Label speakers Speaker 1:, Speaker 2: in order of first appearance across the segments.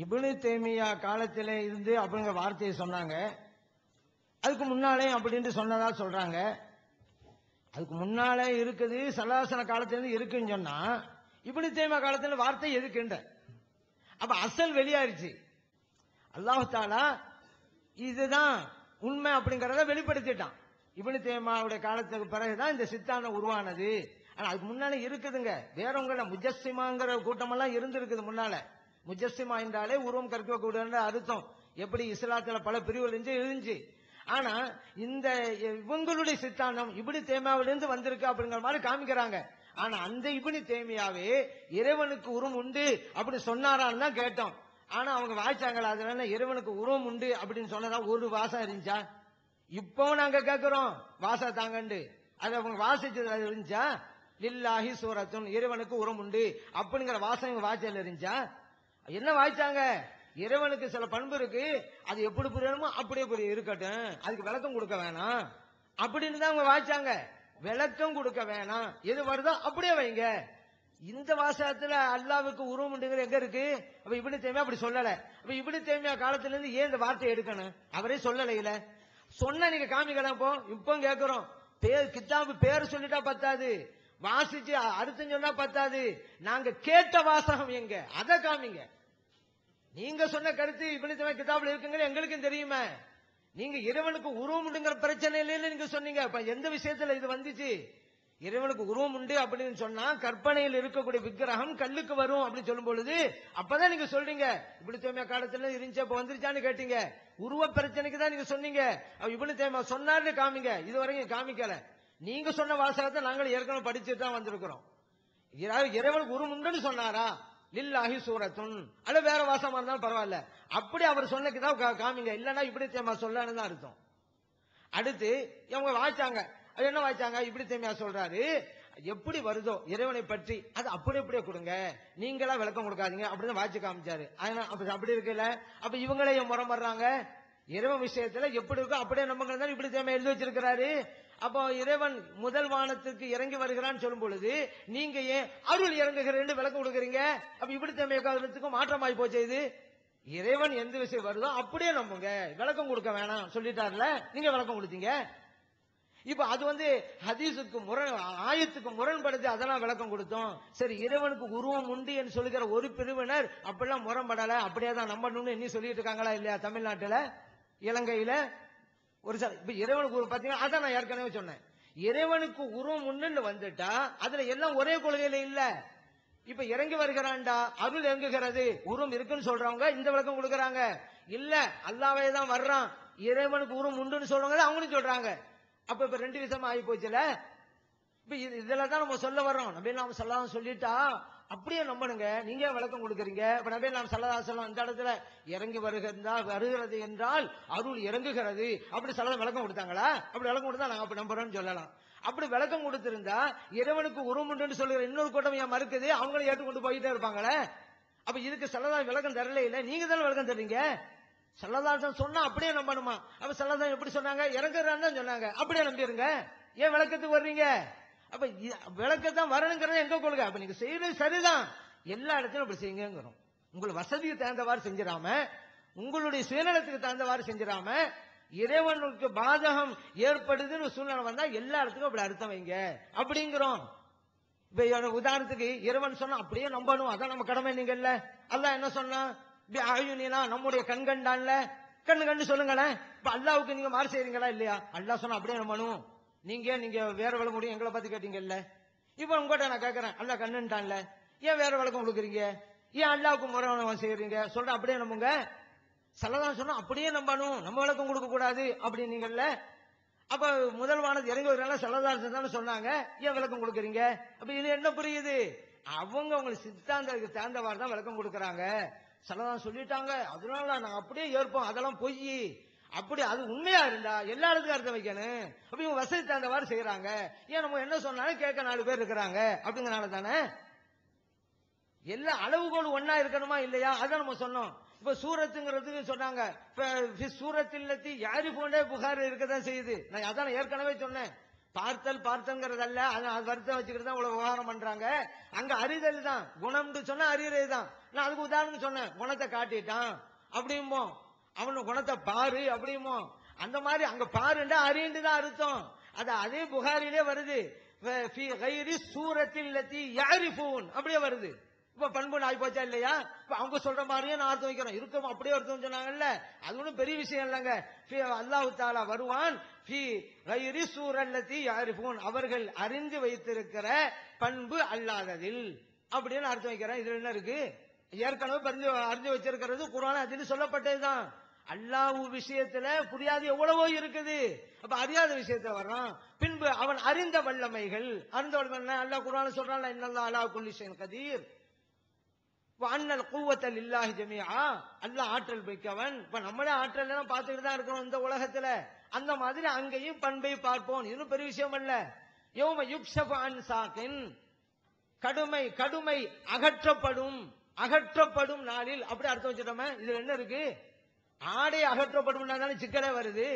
Speaker 1: இபுனு தேமியா காலத்தில் இருந்து அப்படிங்கிற வார்த்தையை சொன்னாங்க. அதுக்கு முன்னாலே அப்படின்னு சொன்னதா சொல்றாங்க. அதுக்கு முன்னாலே இருக்குது சலாசன காலத்திலேருந்து இருக்குன்னு சொன்னா இபுனு தேமியா காலத்தில் வார்த்தை எதுக்குன்ற. அப்ப அசல் வெளியாயிருச்சு. அல்லாஹாலா இதுதான் உண்மை அப்படிங்கறத வெளிப்படுத்திட்டான். இப்னு தேமாவுடைய காலத்துக்கு பிறகுதான் இந்த சித்தாந்தம் உருவானது. ஆனா அதுக்கு முன்னால இருக்குதுங்க. வேறவங்கள முஜஸ்ஸிமாங்கிற கூட்டமெல்லாம் இருந்திருக்குது முன்னால. முஜஸ்ஸிமா என்றாலே உருவம் கற்கக்கூடிய அர்த்தம். எப்படி இஸ்லாத்துல பல பிரிவுகள் இருந்து இருந்துச்சு ஆனா இந்த இவங்களுடைய சித்தாந்தம் இப்படி தேமாவிலிருந்து வந்திருக்கு அப்படிங்கிற மாதிரி காமிக்கிறாங்க. ஆனா அந்த இப்படி தேமியாவே இறைவனுக்கு உருவம் உண்டு அப்படி சொன்னாரான்னு தான் கேட்டோம். ஆனா அவங்க வாய்ச்சாங்களா அதனால இறைவனுக்கு உருவம் உண்டு அப்படின்னு சொன்னதா ஒரு வாசம் இருந்துச்சா? இப்போ நாங்க கேட்கிறோம் வாசா தாங்கண்டு. அது அவங்க வாசிச்சது அது இருந்துச்சா? லில்லாஹி சூரத்துன் இறைவனுக்கு உரம் உண்டு அப்படிங்கிற வாசம் இவங்க வாய்ச்சல் இருந்துச்சா? என்ன வாய்ச்சாங்க? இறைவனுக்கு சில பண்பு இருக்கு. அது எப்படி புரியணுமோ அப்படியே புரிய இருக்கட்டும். அதுக்கு விளக்கம் கொடுக்க வேணாம். அப்படின்னு தான் அவங்க வாய்ச்சாங்க. விளக்கம் கொடுக்க வேணாம். எது வருதோ அப்படியே வைங்க. இந்த வாசகத்துல அல்லாவுக்கு உருவம் எங்க இருக்கு? அப்ப இப்படி தேவையா அப்படி சொல்லல. அப்ப இப்படி தேவையா காலத்துல இருந்து ஏன் இந்த வார்த்தை எடுக்கணும்? அவரே சொல்லலையில. சொன்ன நீங்க காமிக்கலாம் இப்போ இப்போ கேக்குறோம். பேர் கித்தாபு பேர் சொல்லிட்டா பத்தாது. வாசிச்சு அடுத்து சொன்னா பத்தாது. நாங்க கேட்ட வாசகம் எங்க? அதை காமிங்க. நீங்க சொன்ன கருத்து இப்படி கிதாபில் கிதாபுல இருக்குங்க எங்களுக்கும் தெரியுமே. நீங்க இறைவனுக்கு உருவம் உண்டுங்கிற பிரச்சனை இல்லைன்னு நீங்க சொன்னீங்க. அப்ப எந்த விஷயத்துல இது வந்துச்சு? இறைவனுக்கு உருவம் உண்டு அப்படின்னு சொன்னா கற்பனையில் இருக்கக்கூடிய விக்கிரகம் கல்லுக்கு வரும் அப்படின்னு சொல்லும் பொழுது அப்பதான் நீங்க சொல்றீங்க. இப்படி தேமையா காலத்துல இருந்துச்சு அப்ப வந்துருச்சான்னு கேட்டீங்க. உருவ பிரச்சனைக்கு தான் நீங்க சொன்னீங்க. இப்படி தேமா சொன்னார்னு காமிங்க. இது வரைக்கும் காமிக்கல. நீங்க சொன்ன வாசகத்தை நாங்கள் ஏற்கனவே படிச்சுட்டு தான் வந்திருக்கிறோம். இறைவன் இறைவனுக்கு உண்டுன்னு சொன்னாரா? லில்லாஹி சூரத்துன். அல்ல வேற வாசமா இருந்தாலும் பரவாயில்ல. அப்படி அவர் சொன்னதுதான் கா- காமிங்க. இல்லைன்னா இப்படி தேமா சொல்லன்னு தான் அர்த்தம். அடுத்து இவங்க வாய்ச்சாங்க அது என்ன வாய்ச்சாங்க இப்படி தேமையா சொல்றாரு. எப்படி வருதோ இறைவனை பற்றி அது அப்படி அப்படியே கொடுங்க. நீங்களா விளக்கம் கொடுக்காதீங்க. அப்படின்னு வாய்ச்சி காமிச்சாரு. அதனால அப்படி இருக்குல்ல? அப்ப இவங்களே ஏன் முறம் வர்றாங்க இறைவன் விஷயத்துல எப்படி இருக்கோ அப்படியே நம்ம இப்படி தேமை எழுதி வச்சிருக்கிறாரு? அப்போ இறைவன் முதல் வானத்துக்கு இறங்கி வருகிறான்னு சொல்லும் பொழுது நீங்க ஏன் அருள் இறங்குகிறேன்னு விளக்கம் கொடுக்குறீங்க? அப்ப இப்படி தேமை காலத்துக்கும் மாற்றமாய் போச்சு இது? இறைவன் எந்த விஷயம் வருதோ அப்படியே நம்புங்க. விளக்கம் கொடுக்க வேணாம். சொல்லிட்டார்ல நீங்க விளக்கம் கொடுத்தீங்க. இப்ப அது வந்து ஹதீஸுக்கு முரண் ஆயத்துக்கு முரண்படுது அதெல்லாம் விளக்கம் கொடுத்தோம். சரி இறைவனுக்கு உருவம் உண்டு என்று சொல்லுகிற ஒரு பிரிவினர் அப்படிலாம் முரண்படல. அப்படியே தான் நம்பணும்னு இன்னும் சொல்லிட்டு இருக்காங்களா இல்லையா தமிழ்நாட்டுல? இலங்கையில? ஒரு சில இப்ப இறைவனுக்கு உருவம் பாத்தீங்கன்னா அதான் நான் ஏற்கனவே சொன்னேன். இறைவனுக்கு உருவம் உண்டுன்னு வந்துட்டா அதுல எல்லாம் ஒரே கொள்கையில இல்ல. இப்ப இறங்கி வருகிறான்டா அருள் இறங்குகிறது உருவம் இருக்குன்னு சொல்றவங்க இந்த விளக்கம் கொடுக்கறாங்க. இல்ல அல்லாவே தான் வர்றான். இறைவனுக்கு உருவம் உண்டுன்னு சொல்றவங்க அவங்களும் சொல்றாங்க. அப்ப இப்ப ரெண்டு விஷயமா ஆகி போச்சுல? இப்ப இது- இதுல தான் நம்ம சொல்ல வர்றோம். நம்ம நாம சொல்லலாம் சொல்லிட்டா அப்படியே நம்பணுங்க. நீங்க ஏன் விளக்கம் கொடுக்குறீங்க? இப்ப நபி நாம் சல்லா அந்த இடத்துல இறங்கி வருகிறதா வருகிறது என்றால் அருள் இறங்குகிறது. அப்படி சல்லா விளக்கம் கொடுத்தாங்களா? அப்படி விளக்கம் கொடுத்தா நாங்க அப்படி நம்புறோம்னு சொல்லலாம். அப்படி விளக்கம் கொடுத்திருந்தா இறைவனுக்கு உருமுண்டுன்னு சொல்லுற இன்னொரு கூட்டம் ஏன் மறுக்குது? அவங்களும் ஏற்றுக்கொண்டு போயிட்டே இருப்பாங்களே? அப்ப இதுக்கு சல்லதா விளக்கம் தரல இல்ல. நீங்க தானே விளக்கம் தர்றீங்க? சல்லதாசன் சொன்னா அப்படியே நம்பணுமா? அப்ப சல்லதான் எப்படி சொன்னாங்க? இறங்குறான்னு தான் சொன்னாங்க. அப்படியே நம்பிடுங்க ஏன் விளக்கத்துக்கு வர்றீங்க? அப்ப விளக்கத்தான் வரணுங்கிறத எங்க கொள்கை? அப்ப நீங்க செய்யறது சரிதான். எல்லா இடத்துலயும் அப்படி செய்யுங்கிறோம் உங்களை வசதிக்கு தகுந்தவாறு செஞ்சிடாம உங்களுடைய சுயநலத்துக்கு தகுந்தவாறு செஞ்சிடாம இறைவனுக்கு பாதகம் ஏற்படுதுன்னு ஒரு சூழ்நிலை வந்தா எல்லா இடத்துக்கும் அப்படி அர்த்தம் வைங்க. அப்படிங்கிறோம். இப்ப உதாரணத்துக்கு இறைவன் சொன்னா அப்படியே நம்பணும். அதான் நம்ம கடமை நீங்க இல்ல அல்லாஹ் என்ன சொன்னா? இப்படி ஆயுனினா நம்முடைய கண் கண்டான்ல கண்ணு கண்டு சொல்லுங்களேன். இப்ப அல்லாவுக்கு நீங்க மாறு செய்றீங்களா இல்லையா? அல்லாஹ் சொன்னா அப்படியே நம்பணும். நீங்க நீங்க வேற விளக்க முடியும்? எங்களை பத்தி கேட்டீங்கல்ல. இப்ப உங்ககிட்ட நான் கேட்கறேன் அல்ல கண்ணுன்ட்டான்ல. ஏன் வேற விளக்கம் கொடுக்குறீங்க ஏன் அல்லாவுக்கு முறை செய்யறீங்க சொல்ற அப்படியே நம்புங்க. சல்லதான் சொன்னா அப்படியே நம்பணும். நம்ம விளக்கம் கொடுக்க கூடாது அப்படின்னீங்கல்ல. அப்ப முதல்வானது இறங்கி வரனால சல்லதாசன் தானே சொன்னாங்க. ஏன் விளக்கம் கொடுக்குறீங்க? அப்ப இது என்ன புரியுது? அவங்க உங்களுக்கு சித்தாந்தத்துக்கு தகுந்தவாறு தான் விளக்கம் கொடுக்குறாங்க. சலதான் சொல்லிட்டாங்க. அதனால நாங்க அப்படியே ஏற்போம். அதெல்லாம் பொய். அப்படி அது உண்மையா இருந்தா எல்லா இடத்துக்கும் அர்த்தம் வைக்கணும். அப்ப இவங்க வசதி தகுந்தவாறு செய்யறாங்க ஏன் நம்ம என்ன சொன்னாலும் கேட்க நாலு பேர் இருக்கிறாங்க. அப்படிங்கறனால தானே? எல்லா அளவுகோல் ஒன்னா இருக்கணுமா இல்லையா? அதான் நம்ம சொன்னோம். இப்ப சூரத்துங்கிறதுக்கு சொன்னாங்க. சூரத் இல்லத்தி யாரு போன்றே புகார் இருக்கதான் செய்யுது? நான் அதான் ஏற்கனவே சொன்னேன். பார்த்தல் பார்த்தல்ங்கிறதல்ல. அது அது வருத்தம் வச்சுக்கிட்டு தான் இவ்வளவு விவகாரம் பண்றாங்க. அங்க அறிதல் தான். குணம்னு சொன்னா அறியறது தான். நான் அதுக்கு உதாரணம் சொன்னேன். குணத்தை காட்டிட்டான். அப்படிம்போம். அவனு குணத்தை பாரு அப்படிமோ அந்த மாதிரி அங்க பாருண்டா அறிண்டு தான் அர்த்தம். அது அதே புகாரிலே வருது. சூரத்தில் அப்படியே வருது. இப்ப பண்பு ஆகி போச்சா இல்லையா? இப்ப அவங்க சொல்ற மாதிரியே நான் அர்த்தம் வைக்கிறோம். இருக்கும் அப்படியே அர்த்தம் சொன்னாங்கல்ல? அது ஒண்ணும் பெரிய விஷயம் இல்லைங்க. அல்லாஹு தாலா வருவான். கைரி சூரல்லத்தி யாரிஃபூன். அவர்கள் அறிந்து வைத்திருக்கிற பண்பு அல்லாததில். அப்படின்னு அர்த்தம் வைக்கிறேன். இதுல என்ன இருக்கு? ஏற்கனவே பறிஞ்சு அறிஞ்சு வச்சிருக்கிறது குரான் அதில் சொல்லப்பட்டதுதான். அல்லாஹ் விஷயத்துல புரியாது எவ்வளவோ இருக்குது. அப்ப அறியாத விஷயத்துல வர்றான். பின்பு அவன் அறிந்த வல்லமைகள். அறிந்த வல்லமை அல்லாஹ் குரான் சொல்றான் இன்னல்லா அலா குல்லிஷன் கதீர். அண்ணல் கூவத்தல் இல்லாஹி ஜமியா அல்லாஹ் ஆற்றல் மிக்கவன். இப்ப நம்மளே ஆற்றல் எல்லாம் பார்த்துட்டு தான் இருக்கிறோம் இந்த உலகத்துல. அந்த மாதிரி அங்கேயும் பண்பை பார்ப்போம். இது பெரிய விஷயம் அல்ல. யோம யுக்ஷப் அன் சாக்கின் கடுமை கடுமை அகற்றப்படும். அகற்றப்படும் நாளில் அப்படி அர்த்தம் வச்சுட்டோமே இதுல என்ன இருக்கு? ஆடை அகற்றப்படும் தானே சிக்கலே வருது.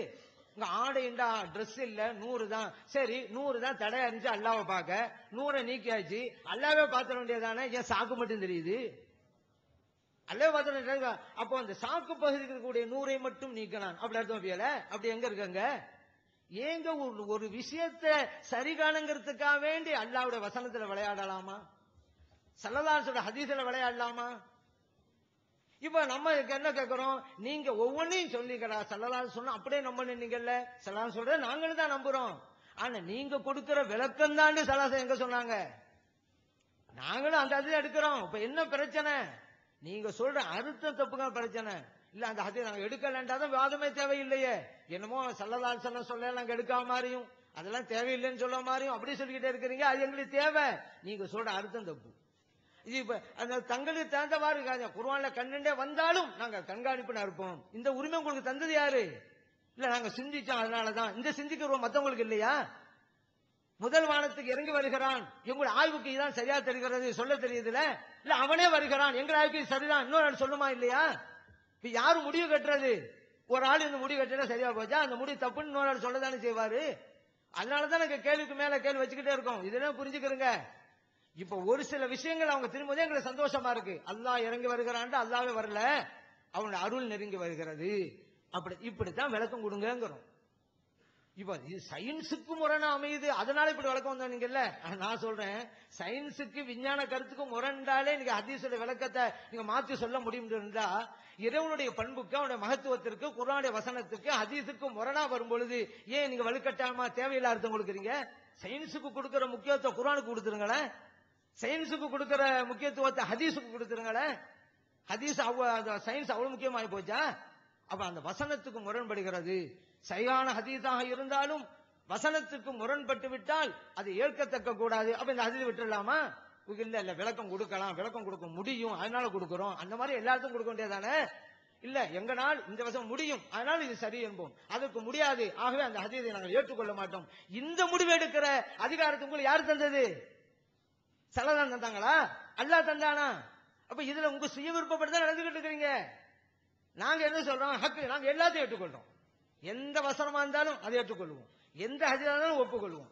Speaker 1: உங்க ஆடைண்டா ட்ரெஸ் இல்ல நூறு தான். சரி நூறு தான் தடை அறிஞ்சு அல்லாவை பார்க்க. நூறை நீக்கியாச்சு. அல்லாவே பார்த்த வேண்டியதானே ஏன் சாக்கு மட்டும் தெரியுது? அல்லவே பார்த்த அப்போ அந்த சாக்கு பகுதிக்கு இருக்கக்கூடிய நூறை மட்டும் நீக்கலாம் அப்படி அர்த்தம் அப்படியல அப்படி எங்க இருக்காங்க ஏங்க ஒரு ஒரு விஷயத்தை சரி காணுங்கிறதுக்காக வேண்டி அல்லாவுடைய வசனத்துல விளையாடலாமா? சல்லதாசோட ஹதீஸ்ல விளையாடலாமா? இப்ப நம்ம இதுக்கு என்ன கேட்கிறோம் நீங்க ஒவ்வொன்றையும் சொல்லிக்கிறா சல்லலால் சொன்னா அப்படியே நம்ம நீங்கல்ல சலாம் சொல்ற நாங்களும் தான் நம்புறோம். ஆனா நீங்க கொடுக்கிற விளக்கம் தாண்டி சலாசம் எங்க சொன்னாங்க? நாங்களும் அந்த அதில் எடுக்கிறோம். இப்ப என்ன பிரச்சனை? நீங்க சொல்ற அறுத்தம் தப்புங்க பிரச்சனை. இல்ல அந்த ஹதீஸ் நாங்க எடுக்கலன்றாதான் வாதமே தேவையில்லையே. என்னமோ சல்லலால் சொல்ல சொல்ல நாங்க எடுக்காம மாதிரியும் அதெல்லாம் தேவையில்லைன்னு சொல்ல மாதிரியும் அப்படி சொல்லிக்கிட்டே இருக்கிறீங்க. அது எங்களுக்கு தேவை. நீங்க சொல்ற அர்த்தம் தப்பு. இது இப்ப அந்த தங்களுக்கு தகுந்தவாறு இருக்காங்க குர்ஆன்ல கண்ணுண்டே வந்தாலும் நாங்க கண்காணிப்புனா இருப்போம் இந்த உரிமை உங்களுக்கு தந்தது யாரு? இல்ல நாங்க சிந்திச்சோம் அதனாலதான். இந்த சிந்திக்கிறோம் மத்தவங்களுக்கு இல்லையா? முதல் வானத்துக்கு இறங்கி வருகிறான். எங்களுடைய ஆய்வுக்கு இதான் சரியா தெரிகிறது சொல்ல தெரியுதுல? இல்ல அவனே வருகிறான். எங்க ஆய்வுக்கு சரிதான். இன்னொரு ஆள் சொல்லுமா இல்லையா? இப்ப யாரு முடிவு கட்டுறது? ஒரு ஆள் இந்த முடிவு கட்டினா சரியா போச்சா? அந்த முடிவு தப்புன்னு இன்னொரு ஆள் சொல்லதானே செய்வாரு? அதனாலதான் நாங்க கேள்விக்கு மேல கேள்வி வச்சுக்கிட்டே இருக்கோம். இதெல்லாம் புரிஞ்சுக்கிறோங்க? இப்ப ஒரு சில விஷயங்கள் அவங்க திரும்பதே எங்களுக்கு சந்தோஷமா இருக்கு. அல்லாஹ் இறங்கி வருகிறான்ட்டு அல்லாவே வரல. அவனுடைய அருள் நெருங்கி வருகிறது. அப்படி இப்படித்தான் விளக்கம் கொடுங்கிறோம் இப்ப இது சயின்ஸுக்கு முரணா அமையுது. அதனால இப்படி விளக்கம் வந்தானுங்கல்ல நான் சொல்றேன் சயின்ஸுக்கு விஞ்ஞான கருத்துக்கு முரண்டாலே நீங்க ஹதீஸோட விளக்கத்தை நீங்க மாத்தி சொல்ல முடியும் இருந்தா இறைவனுடைய பண்புக்கு அவனுடைய மகத்துவத்திற்கு குரானுடைய வசனத்துக்கு ஹதீஸுக்கு முரணா வரும் பொழுது ஏன் நீங்க வலுக்கட்டாயமா தேவையில்லாத அர்த்தம் கொடுக்குறீங்க? சயின்ஸுக்கு கொடுக்கிற முக்கியத்துவம் குரானுக்கு கொடுத்துருங்களேன். சயின்ஸுக்கு கொடுக்கிற முக்கியத்துவத்தை ஹதீஸுக்கு கொடுத்துருங்களேன் ஹதீஸ் அவ்வ- சயின்ஸ் அவ்வளவு முக்கியமாகி போச்சா? அப்ப அந்த வசனத்துக்கு முரண்படுகிறது. சரியான ஹதீஸாக இருந்தாலும் வசனத்துக்கு முரண்பட்டு விட்டால் அது ஏற்கத்தக்க கூடாது. அப்ப இந்த ஹதீஸ் விட்டுடலாமா இல்ல இல்ல விளக்கம் கொடுக்கலாம். விளக்கம் கொடுக்க முடியும். அதனால கொடுக்கிறோம். அந்த மாதிரி எல்லாத்துக்கும் கொடுக்க வேண்டியதானே இல்ல எங்க நாள் இந்த வசம் முடியும். அதனால இது சரி என்போம். அதற்கு முடியாது. ஆகவே அந்த ஹதீதை நாங்கள் ஏற்றுக்கொள்ள மாட்டோம். இந்த முடிவு எடுக்கிற அதிகாரத்தை உங்களுக்கு யார் தந்தது? சலதான் தந்தாங்களா? அல்லாஹ் தந்தானா? அப்ப இதுல உங்க சுய விருப்பப்பட்டு தான் நடந்துகிட்டு இருக்கிறீங்க. நாங்க என்ன சொல்றோம்? ஹக்கு நாங்க எல்லாத்தையும் ஏற்றுக்கொள்றோம். எந்த வசனமா இருந்தாலும் அதை ஏற்றுக்கொள்வோம். எந்த ஹதீஸா இருந்தாலும் ஒப்புக்கொள்வோம்.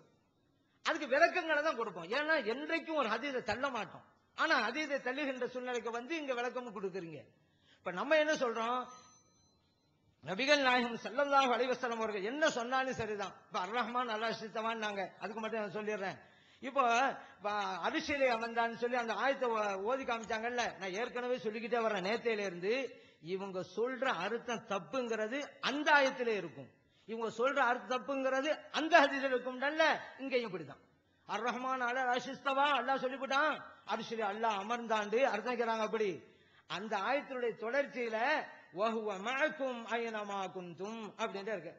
Speaker 1: அதுக்கு விளக்கங்களை தான் கொடுப்போம். ஏன்னா என்றைக்கும் ஒரு ஹதீஸை தள்ள மாட்டோம். ஆனா ஹதீஸை தள்ளுகின்ற சூழ்நிலைக்கு வந்து இங்க விளக்கமும் கொடுக்குறீங்க. இப்ப நம்ம என்ன சொல்றோம்? நபிகள் நாயகம் ஸல்லல்லாஹு அலைஹி அவர்கள் என்ன சொன்னாலும் சரிதான். இப்ப அர் ரஹ்மான் அல்லாஹ் சித்தவான் நாங்க அதுக்கு மட்டும் நான் சொல்லிடுறேன். இப்போ அரிசியிலே அமர்ந்தான்னு சொல்லி அந்த ஆயத்தை ஓதி காமிச்சாங்கல்ல. நான் ஏற்கனவே சொல்லிக்கிட்டே வர்றேன் நேத்தையில இருந்து இவங்க சொல்ற அர்த்தம் தப்புங்கிறது அந்த ஆயத்திலே இருக்கும். இவங்க சொல்ற அர்த்தம் தப்புங்கிறது அந்த ஹதீஸ்ல இருக்கும் நல்ல இங்கேயும் இப்படிதான். அர் ரஹ்மான் அல்ல ரசிஸ்தவா அல்லா சொல்லிவிட்டான். அரிசியிலே அல்லாஹ் அமர்ந்தாண்டு. அர்த்தம் அப்படி. அந்த ஆயத்தினுடைய தொடர்ச்சியில வஹுவ மஅக்கும் அயனமாக்குந்தும் அப்படின்ட்டு இருக்கு.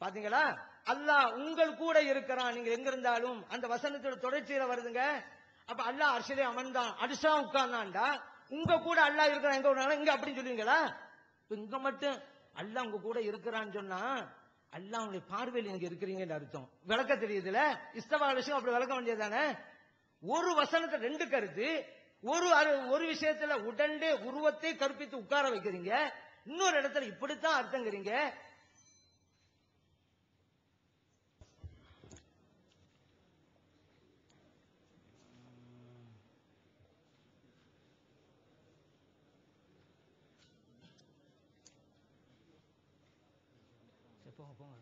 Speaker 1: பாத்தீங்களா? அல்லாஹ் உங்கள் கூட இருக்கிறான். நீங்க எங்க இருந்தாலும் அந்த வசனத்தோட தொடர்ச்சியில வருதுங்க. அப்ப அல்லாஹ் அரிசிலே அமர்ந்தான். அடிசா உட்கார்ந்தான்டா. உங்க கூட அல்லாஹ் இருக்கிறான். எங்க இங்க அப்படின்னு சொல்லுவீங்களா? இங்க மட்டும் அல்லாஹ் உங்க கூட இருக்கிறான்னு சொன்னா அல்லாஹ் உங்களுடைய பார்வையில் நீங்க இருக்கிறீங்கன்னு அர்த்தம். விளக்க தெரியுதுல? இஸ்தவா விஷயம் அப்படி விளக்க வேண்டியதானே ஒரு வசனத்தை ரெண்டு கருத்து. ஒரு அரு- ஒரு விஷயத்துல உடண்டு உருவத்தை கற்பித்து உட்கார வைக்கிறீங்க. இன்னொரு இடத்துல இப்படித்தான் அர்த்தங்கிறீங்க. 不好碰啊